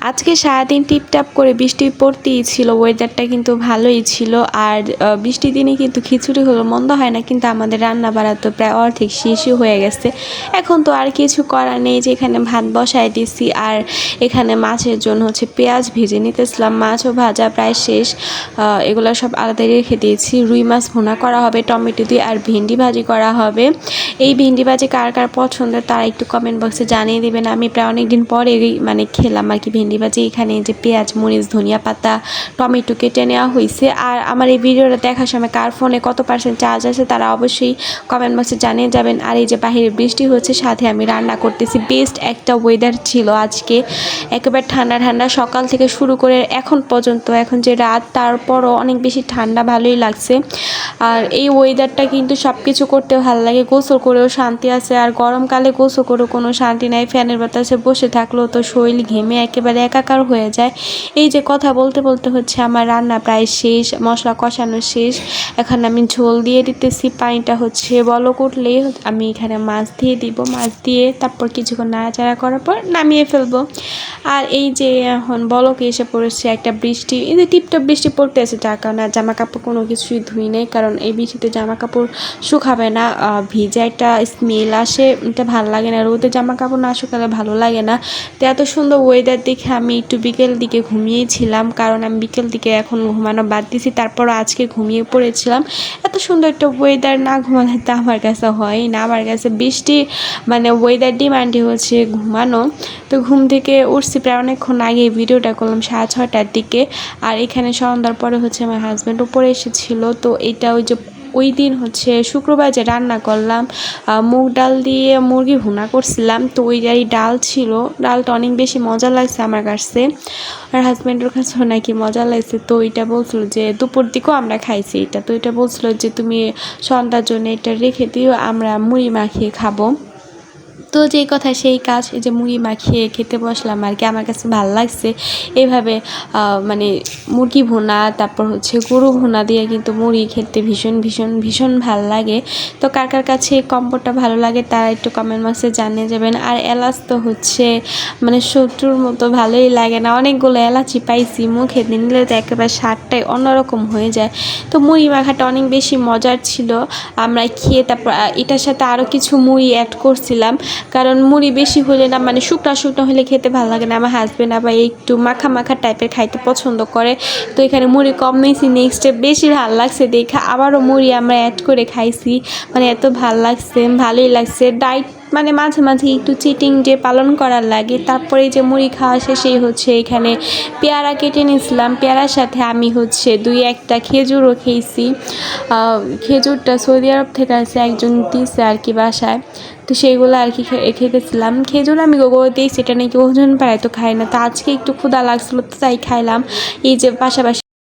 আজকে সারাদিন টিপটাপ করে বৃষ্টি পড়তেই ছিল ওয়েদারটা কিন্তু ভালোই ছিল আর আহ, বৃষ্টির দিনে কিন্তু খিচুড়ি হলো মন্দ হয় না কিন্তু আমাদের রান্না বাড়া তো প্রায় অর্ধেক শেষই হয়ে গেছে। এখন তো আর কিছু করার নেই যে এখানে ভাত বসায় দিছি আর এখানে মাছের জন্য হচ্ছে পেঁয়াজ ভেজে নিতেছিলাম মাছও ভাজা প্রায় শেষ। এগুলো সব আলাদা রেখে দিয়েছি রুই মাছ ভুনা করা হবে টমেটো দিয়ে আর ভেন্ডি ভাজি করা হবে। এই ভেন্ডি ভাজি কার কার পছন্দের তারা একটু কমেন্ট বক্সে জানিয়ে দেবেন আমি প্রায় অনেকদিন পরে মানে খেলাম আর কি ভেন্ডি ভাজি এখানে যে পেঁয়াজ, মরিচ, ধনিয়া পাতা, টমেটো কেটে নেওয়া হয়েছে আর আমার এই ভিডিওটা দেখার সময় কার ফোনে কত পার্সেন্ট চার্জ আছে তারা অবশ্যই কমেন্ট বক্সে জানিয়ে যাবেন। আর এই যে বাহিরে বৃষ্টি হচ্ছে, সাথে আমি রান্না করতেছি। বেস্ট একটা ওয়েদার ছিল আজকে। একেবারে ঠান্ডা ঠান্ডা সকাল থেকে শুরু করে এখন পর্যন্ত, এখন যে রাত, তারপরও অনেক বেশি ঠান্ডা ভালোই লাগছে। আর এই ওয়েদারটা কিন্তু সব কিছু করতে ভালো লাগে। গোসল করেও শান্তি আছে। আর গরমকালে গোসল করেও কোনো শান্তি নাই। ফ্যানের বাতাসে বসে থাকলেও তো শরীর ঘেমে একেবারে একাকার হয়ে যায়। এই যে কথা বলতে বলতে হচ্ছে, আমার রান্না প্রায় শেষ, মশলা কষানো শেষ। এখন আমি ঝোল দিয়ে দিতেছি, পানিটা হচ্ছে বলক উঠলেই আমি এখানে মাছ দিয়ে দিব। মাছ দিয়ে তারপর কিছুক্ষণ নাড়াচাড়া করার পর নামিয়ে ফেলব। আর এই যে এখন বলকে এসে পড়েছে, একটা বৃষ্টি, এই যে টিপটপ বৃষ্টি পড়তেছে, যার কারণে জামা কাপড় কোনো কিছুই ধুই নেই। কারণ এই বৃষ্টিতে জামা কাপড় শুকাবে না ভিজা একটা স্মেল আসে, এটা ভালো লাগে না। রোদে জামা কাপড় না শুকালে ভালো লাগে না। তো এত সুন্দর ওয়েদার দেখে আমি একটু বিকেল দিকে ঘুমিয়েছিলাম, কারণ আমি বিকেল দিকে এখন ঘুমানো বাদ দিয়েছি তারপর আজকে ঘুমিয়ে পড়েছিলাম। এত সুন্দর একটা ওয়েদার না ঘুমালে তা আমার কাছে হয় না। আমার কাছে বৃষ্টি মানে ওয়েদার ডিমান্ডই হচ্ছে ঘুমানো। তো ঘুম থেকে উঠছি প্রায় অনেকক্ষণ আগে ভিডিওটা করলাম সাড়ে ছটার দিকে। আর এখানে সন্ধ্যার পরে হচ্ছে আমার হাজব্যান্ড উপরে এসেছিল, তো এটা ওই যে, ওই দিন হচ্ছে শুক্রবার যে রান্না করলাম মুগ ডাল দিয়ে মুরগি ভুনা করছিলাম। তো ওই যাই ডাল ছিল, ডালটা অনেক বেশি মজা লাগছে আমার কাছে। আর হাজব্যান্ডের কাছেও নাকি মজা লাগছে। তো এটা বলছিল যে, দুপুর দিকেও আমরা খাইছি এটা। তো এটা বলছিল যে, তুমি সন্ধ্যার জন্য এটা রেখে দিও, আমরা মুড়ি মাখিয়ে খাব। তো যেই কথা সেই কাজ এই যে মুড়ি মাখিয়ে খেতে বসলাম আর কি আমার কাছে ভালো লাগছে। এইভাবে আহ, মানে মুরগি ভুনা তারপর হচ্ছে গরু ভুনা দিয়ে কিন্তু মুড়ি খেতে ভীষণ ভীষণ ভীষণ ভালো লাগে। তো কার কার কাছে এই কম্বোটা ভালো লাগে তারা একটু কমেন্ট বক্সে জানিয়ে যাবেন। আর এলাচ তো হচ্ছে মানে শত্রুর মতো ভালোই লাগে না। অনেকগুলো এলাচি পাইছি মুখে নিলে তো একেবারে স্বাদটাই অন্যরকম হয়ে যায়। তো মুড়ি মাখাটা অনেক বেশি মজার ছিল। আমরা খেয়ে তারপর এটার সাথে আরও কিছু মুড়ি অ্যাড করছিলাম। কারণ মুড়ি বেশি হলে না মানে শুকনো শুকনো হলে খেতে ভালো লাগে না। আমার হাজব্যান্ড আবার একটু মাখা মাখা টাইপের খাইতে পছন্দ করে। তো এখানে মুড়ি কম নিয়েছি নেক্সটে বেশি ভালো লাগছে দেখে। আবারও মুড়ি আমরা অ্যাড করে খাইছি। মানে এত ভালো লাগছে, ভালোই লাগছে। ডাইট মানে মাঝে মাঝে একটু চিটিং যে পালন করার লাগে, তারপরে যে মুড়ি খাওয়া শেষেই হচ্ছে এখানে পেয়ারা কেটে নিয়েছিলাম। পেয়ারার সাথে আমি হচ্ছে দুই একটা খেজুরও খেয়েছি। খেজুরটা সৌদি আরব থেকে আসে, একজন দিয়েছে আর কি বাসায়। তো সেইগুলো আর কি খেতেছিলাম। খেজুর আমি গোগো দিই সেটা নাকি ওজন পাড়ায় তো খাই না। তো আজকে একটু ক্ষুদা লাগছিল, তো তাই খাইলাম। এই যে পাশাপাশি